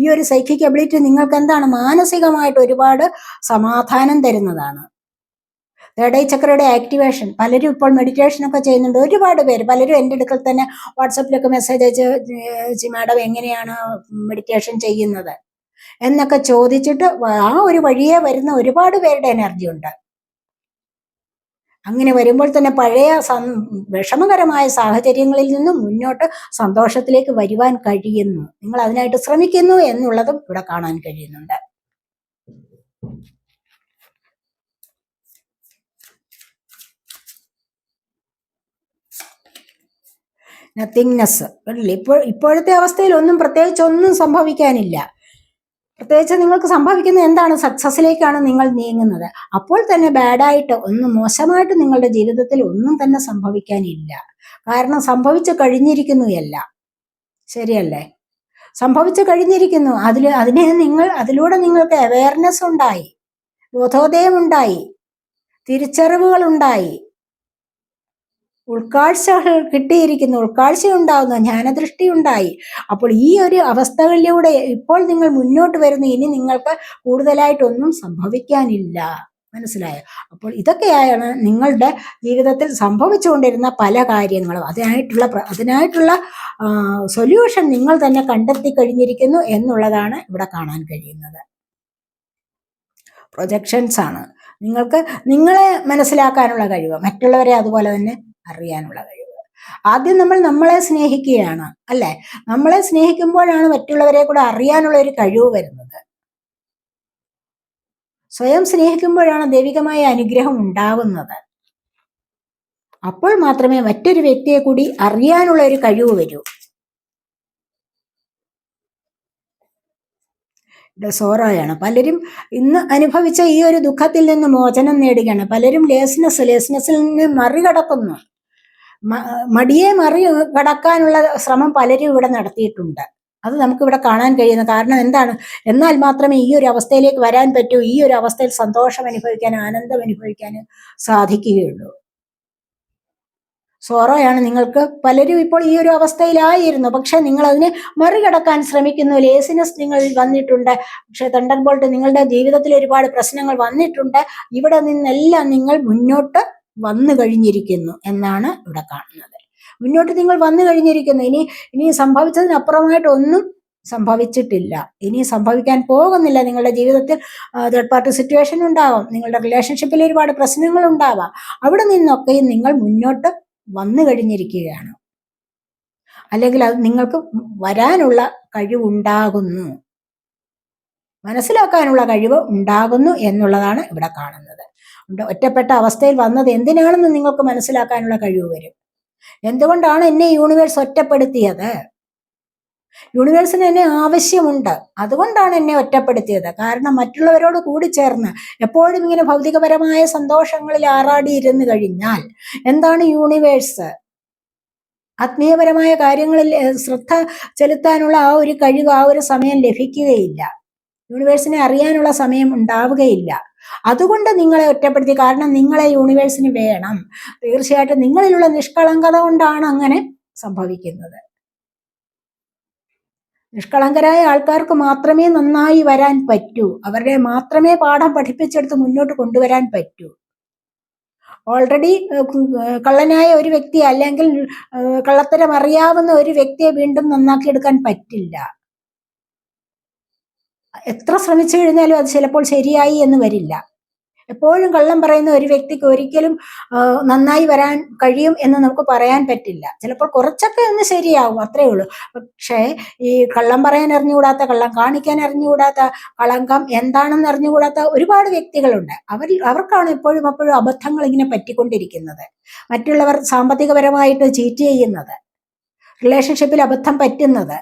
ഈ ഒരു സൈക്കിക് എബിലിറ്റി നിങ്ങൾക്ക് എന്താണ്? മാനസികമായിട്ട് ഒരുപാട് സമാധാനം തരുന്നതാണ്. ഐ ചക്രയുടെ ആക്ടിവേഷൻ പലരും ഇപ്പോൾ മെഡിറ്റേഷൻ ഒക്കെ ചെയ്യുന്നുണ്ട്. ഒരുപാട് പേര്. പലരും എന്റെ അടുക്കൽ തന്നെ വാട്സപ്പിലൊക്കെ മെസ്സേജ് അയച്ച് മാഡം എങ്ങനെയാണ് മെഡിറ്റേഷൻ ചെയ്യുന്നത് എന്നൊക്കെ ചോദിച്ചിട്ട് ആ ഒരു വഴിയെ വരുന്ന ഒരുപാട് പേരുടെ എനർജി ഉണ്ട്. അങ്ങനെ വരുമ്പോൾ തന്നെ പഴയ വിഷമകരമായ സാഹചര്യങ്ങളിൽ നിന്നും മുന്നോട്ട് സന്തോഷത്തിലേക്ക് വരുവാൻ കഴിയുന്നു. നിങ്ങൾ അതിനായിട്ട് ശ്രമിക്കുന്നു എന്നുള്ളതും ഇവിടെ കാണാൻ കഴിയുന്നുണ്ട്. നത്തിങ്നെസ് ഇപ്പോൾ ഇപ്പോഴത്തെ അവസ്ഥയിൽ ഒന്നും പ്രത്യേകിച്ച് ഒന്നും സംഭവിക്കാനില്ല. പ്രത്യേകിച്ച് നിങ്ങൾക്ക് സംഭവിക്കുന്നത് എന്താണ്? സക്സസിലേക്കാണ് നിങ്ങൾ നീങ്ങുന്നത്. അപ്പോൾ തന്നെ ബാഡായിട്ട് ഒന്നും മോശമായിട്ട് നിങ്ങളുടെ ജീവിതത്തിൽ ഒന്നും തന്നെ സംഭവിക്കാനില്ല. കാരണം സംഭവിച്ചു കഴിഞ്ഞിരിക്കുന്നു എല്ലാം. ശരിയല്ലേ? സംഭവിച്ചു കഴിഞ്ഞിരിക്കുന്നു. അതിൽ അതിനെ നിങ്ങൾ അതിലൂടെ നിങ്ങൾക്ക് അവയർനെസ് ഉണ്ടായി. ബോധോദയം ഉണ്ടായി ഉൾക്കാഴ്ചകൾ കിട്ടിയിരിക്കുന്നു ഉൾക്കാഴ്ച ഉണ്ടാകുന്നു ജ്ഞാനദൃഷ്ടി ഉണ്ടായി അപ്പോൾ ഈ ഒരു അവസ്ഥകളിലൂടെ ഇപ്പോൾ നിങ്ങൾ മുന്നോട്ട് വരുന്നു. ഇനി നിങ്ങൾക്ക് കൂടുതലായിട്ടൊന്നും സംഭവിക്കാനില്ല. മനസ്സിലായോ? അപ്പോൾ ഇതൊക്കെയാണ് നിങ്ങളുടെ ജീവിതത്തിൽ സംഭവിച്ചുകൊണ്ടിരുന്ന പല കാര്യങ്ങളും. അതിനായിട്ടുള്ള അതിനായിട്ടുള്ള സൊല്യൂഷൻ നിങ്ങൾ തന്നെ കണ്ടെത്തി കഴിഞ്ഞിരിക്കുന്നു എന്നുള്ളതാണ് ഇവിടെ കാണാൻ കഴിയുന്നത്. പ്രൊജക്ഷൻസ് ആണ് നിങ്ങൾക്ക് നിങ്ങളെ മനസ്സിലാക്കാനുള്ള കഴിവ് മറ്റുള്ളവരെ അതുപോലെ തന്നെ അറിയാനുള്ള കഴിവ്. ആദ്യം നമ്മൾ നമ്മളെ സ്നേഹിക്കുകയാണ് അല്ലെ? നമ്മളെ സ്നേഹിക്കുമ്പോഴാണ് മറ്റുള്ളവരെ കൂടെ അറിയാനുള്ള ഒരു കഴിവ് വരുന്നത്. സ്വയം സ്നേഹിക്കുമ്പോഴാണ് ദൈവികമായ അനുഗ്രഹം ഉണ്ടാവുന്നത്. അപ്പോൾ മാത്രമേ മറ്റൊരു വ്യക്തിയെ കൂടി അറിയാനുള്ള ഒരു കഴിവ് വരൂ. സോറോയാണ്. പലരും ഇന്ന് അനുഭവിച്ച ഈ ഒരു ദുഃഖത്തിൽ നിന്ന് മോചനം നേടുകയാണ്. പലരും ലേസ്നസ് ലേസ്നസിൽ നിന്ന് മറികടക്കുന്നു. മടിയെ മറി കടക്കാനുള്ള ശ്രമം പലരും ഇവിടെ നടത്തിയിട്ടുണ്ട്. അത് നമുക്കിവിടെ കാണാൻ കഴിയുന്ന കാരണം എന്താണ്? എന്നാൽ മാത്രമേ ഈ ഒരു അവസ്ഥയിലേക്ക് വരാൻ പറ്റൂ. ഈ ഒരു അവസ്ഥയിൽ സന്തോഷം അനുഭവിക്കാൻ ആനന്ദം അനുഭവിക്കാൻ സാധിക്കുകയുള്ളൂ. സോറോയാണ് നിങ്ങൾക്ക് പലരും ഇപ്പോൾ ഈ ഒരു അവസ്ഥയിലായിരുന്നു. പക്ഷെ നിങ്ങൾ അതിനെ മറികടക്കാൻ ശ്രമിക്കുന്നു. ലേസിനെസ് നിങ്ങൾ വന്നിട്ടുണ്ട്. പക്ഷെ തണ്ടർ ബോൾട്ട് നിങ്ങളുടെ ജീവിതത്തിൽ ഒരുപാട് പ്രശ്നങ്ങൾ വന്നിട്ടുണ്ട്. ഇവിടെ നിന്നെല്ലാം നിങ്ങൾ മുന്നോട്ട് വന്നു കഴിഞ്ഞിരിക്കുന്നു എന്നാണ് ഇവിടെ കാണുന്നത്. മുന്നോട്ട് നിങ്ങൾ വന്നു കഴിഞ്ഞിരിക്കുന്നു. ഇനി ഇനി സംഭവിച്ചതിനപ്പുറമായിട്ട് ഒന്നും സംഭവിച്ചിട്ടില്ല. ഇനി സംഭവിക്കാൻ പോകുന്നില്ല. നിങ്ങളുടെ ജീവിതത്തിൽ തേർഡ് പാർട്ടി സിറ്റുവേഷൻ ഉണ്ടാവാം. നിങ്ങളുടെ റിലേഷൻഷിപ്പിൽ ഒരുപാട് പ്രശ്നങ്ങൾ ഉണ്ടാവാം. അവിടെ നിന്നൊക്കെയും നിങ്ങൾ മുന്നോട്ട് വന്നു കഴിഞ്ഞിരിക്കുകയാണ്. അല്ലെങ്കിൽ അത് നിങ്ങൾക്ക് വരാനുള്ള കഴിവുണ്ടാകുന്നു. മനസ്സിലാക്കാനുള്ള കഴിവ് ഉണ്ടാകുന്നു എന്നുള്ളതാണ് ഇവിടെ കാണുന്നത്. ഒറ്റപ്പെട്ട അവസ്ഥയിൽ വന്നത് എന്തിനാണെന്ന് നിങ്ങൾക്ക് മനസ്സിലാക്കാനുള്ള കഴിവ് വരും. എന്തുകൊണ്ടാണ് എന്നെ യൂണിവേഴ്സ് ഒറ്റപ്പെടുത്തിയത്? യൂണിവേഴ്സിന് എന്നെ ആവശ്യമുണ്ട്. അതുകൊണ്ടാണ് എന്നെ ഒറ്റപ്പെടുത്തിയത്. കാരണം മറ്റുള്ളവരോട് കൂടി ചേർന്ന് എപ്പോഴും ഇങ്ങനെ ഭൗതികപരമായ സന്തോഷങ്ങളിൽ ആറാടിയിരുന്ന് കഴിഞ്ഞാൽ എന്താണ് യൂണിവേഴ്സ് ആത്മീയപരമായ കാര്യങ്ങളിൽ ശ്രദ്ധ ചെലുത്താനുള്ള ആ ഒരു കഴിവ് ആ ഒരു സമയം ലഭിക്കുകയില്ല. യൂണിവേഴ്സിനെ അറിയാനുള്ള സമയം ഉണ്ടാവുകയില്ല. അതുകൊണ്ട് നിങ്ങളെ ഒറ്റപ്പെടുത്തി. കാരണം നിങ്ങളെ യൂണിവേഴ്സിന് വേണം. തീർച്ചയായിട്ടും നിങ്ങളിലുള്ള നിഷ്കളങ്കത കൊണ്ടാണ് അങ്ങനെ സംഭവിക്കുന്നത്. നിഷ്കളങ്കരായ ആൾക്കാർക്ക് മാത്രമേ നന്നായി വരാൻ പറ്റൂ. അവരുടെ മാത്രമേ പാഠം പഠിപ്പിച്ചെടുത്ത് മുന്നോട്ട് കൊണ്ടുവരാൻ പറ്റൂ. ഓൾറെഡി കള്ളനായ ഒരു വ്യക്തി അല്ലെങ്കിൽ കള്ളത്തരം അറിയാവുന്ന ഒരു വ്യക്തിയെ വീണ്ടും നന്നാക്കിയെടുക്കാൻ പറ്റില്ല. എത്ര ശ്രമിച്ചു കഴിഞ്ഞാലും അത് ചിലപ്പോൾ ശരിയായി എന്ന് വരില്ല. എപ്പോഴും കള്ളം പറയുന്ന ഒരു വ്യക്തിക്ക് ഒരിക്കലും നന്നായി വരാൻ കഴിയും എന്ന് നമുക്ക് പറയാൻ പറ്റില്ല. ചിലപ്പോൾ കുറച്ചൊക്കെ ഒന്ന് ശരിയാവും അത്രേ ഉള്ളൂ. പക്ഷേ ഈ കള്ളം പറയാൻ അറിഞ്ഞുകൂടാത്ത കള്ളം കാണിക്കാൻ അറിഞ്ഞുകൂടാത്ത കളങ്കം എന്താണെന്ന് അറിഞ്ഞുകൂടാത്ത ഒരുപാട് വ്യക്തികളുണ്ട്. അവർ അവർക്കാണ് എപ്പോഴും എപ്പോഴും അബദ്ധങ്ങൾ ഇങ്ങനെ പറ്റിക്കൊണ്ടിരിക്കുന്നത്. മറ്റുള്ളവർ സാമ്പത്തികപരമായിട്ട് ചീറ്റ് ചെയ്യുന്നത് റിലേഷൻഷിപ്പിൽ അബദ്ധം പറ്റുന്നത്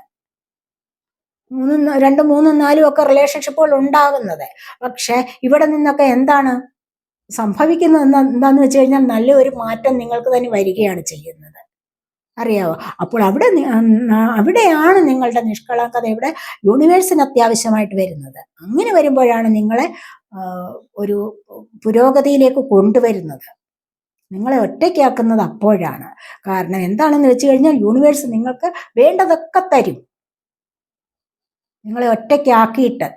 മൂന്നും രണ്ടും മൂന്നും നാലും ഒക്കെ റിലേഷൻഷിപ്പുകൾ ഉണ്ടാകുന്നത്. പക്ഷെ ഇവിടെ നിന്നൊക്കെ എന്താണ് സംഭവിക്കുന്നത് എന്താ എന്താന്ന് വെച്ച് കഴിഞ്ഞാൽ നല്ലൊരു മാറ്റം നിങ്ങൾക്ക് തന്നെ വരികയാണ് ചെയ്യുന്നത്. അറിയാവോ? അപ്പോൾ അവിടെ അവിടെയാണ് നിങ്ങളുടെ നിഷ്കളങ്കത. ഇവിടെ യൂണിവേഴ്സിന് അത്യാവശ്യമായിട്ട് വരുന്നത്. അങ്ങനെ വരുമ്പോഴാണ് നിങ്ങളെ ഒരു പുരോഗതിയിലേക്ക് കൊണ്ടുവരുന്നത്. നിങ്ങളെ ഒറ്റയ്ക്കാക്കുന്നത് അപ്പോഴാണ്. കാരണം എന്താണെന്ന് വെച്ച് കഴിഞ്ഞാൽ യൂണിവേഴ്സ് നിങ്ങൾക്ക് വേണ്ടതൊക്കെ തരും. നിങ്ങളെ ഒറ്റയ്ക്കാക്കിയിട്ട്.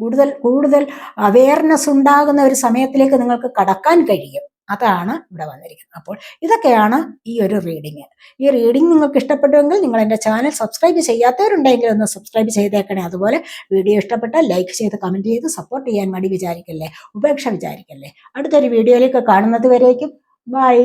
കൂടുതൽ കൂടുതൽ അവയർനെസ് ഉണ്ടാകുന്ന ഒരു സമയത്തിലേക്ക് നിങ്ങൾക്ക് കടക്കാൻ കഴിയും. അതാണ് ഇവിടെ വന്നിരിക്കുന്നത്. അപ്പോൾ ഇതൊക്കെയാണ് ഈ ഒരു റീഡിങ് ഈ റീഡിങ് നിങ്ങൾക്ക് ഇഷ്ടപ്പെട്ടുവെങ്കിൽ നിങ്ങൾ എന്റെ ചാനൽ സബ്സ്ക്രൈബ് ചെയ്യാത്തവരുണ്ടെങ്കിൽ ഒന്ന് സബ്സ്ക്രൈബ് ചെയ്തേക്കണേ. അതുപോലെ വീഡിയോ ഇഷ്ടപ്പെട്ടാൽ ലൈക്ക് ചെയ്ത് കമന്റ് ചെയ്ത് സപ്പോർട്ട് ചെയ്യാൻ മടി വിചാരിക്കല്ലേ? ഉപേക്ഷ വിചാരിക്കല്ലേ? അടുത്തൊരു വീഡിയോയിലേക്ക് കാണുന്നത് വരേക്കും. ബൈ